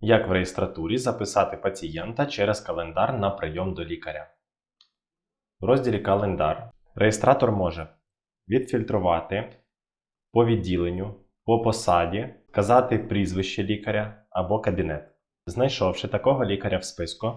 Як в реєстратурі записати пацієнта через календар на прийом до лікаря? В розділі Календар реєстратор може відфільтрувати по відділенню, по посаді, вказати прізвище лікаря або кабінет. Знайшовши такого лікаря в списку,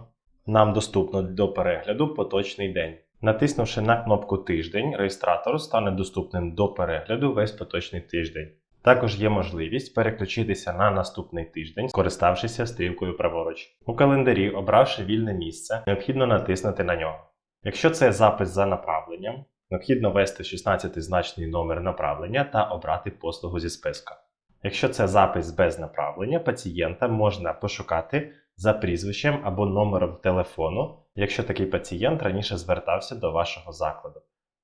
нам доступно до перегляду поточний день. Натиснувши на кнопку Тиждень, реєстратор стане доступним до перегляду весь поточний тиждень. Також є можливість переключитися на наступний тиждень, скориставшися стрілкою праворуч. У календарі, обравши вільне місце, необхідно натиснути на нього. Якщо це запис за направленням, необхідно ввести 16-значний номер направлення та обрати послугу зі списка. Якщо це запис без направлення, пацієнта можна пошукати за прізвищем або номером телефону, якщо такий пацієнт раніше звертався до вашого закладу.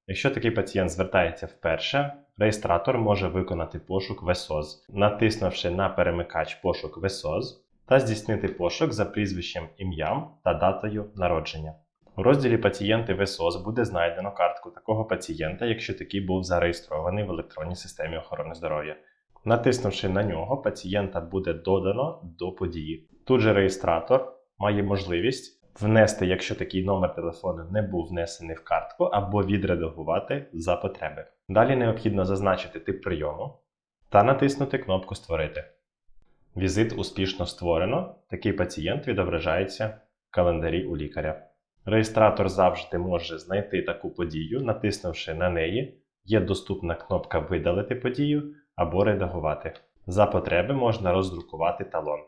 Якщо такий пацієнт звертається вперше, реєстратор може виконати пошук ВСОЗ, натиснувши на перемикач пошук ВСОЗ та здійснити пошук за прізвищем, ім'ям та датою народження. У розділі Пацієнти ВСОЗ буде знайдено картку такого пацієнта, якщо такий був зареєстрований в електронній системі охорони здоров'я. Натиснувши на нього, пацієнта буде додано до події. Тут же реєстратор має можливість внести, якщо такий номер телефону не був внесений в картку, або відредагувати за потреби. Далі необхідно зазначити тип прийому та натиснути кнопку Створити. Візит успішно створено. Такий пацієнт відображається в календарі у лікаря. Реєстратор завжди може знайти таку подію, натиснувши на неї, є доступна кнопка Видалити подію або редагувати. За потреби можна роздрукувати талон.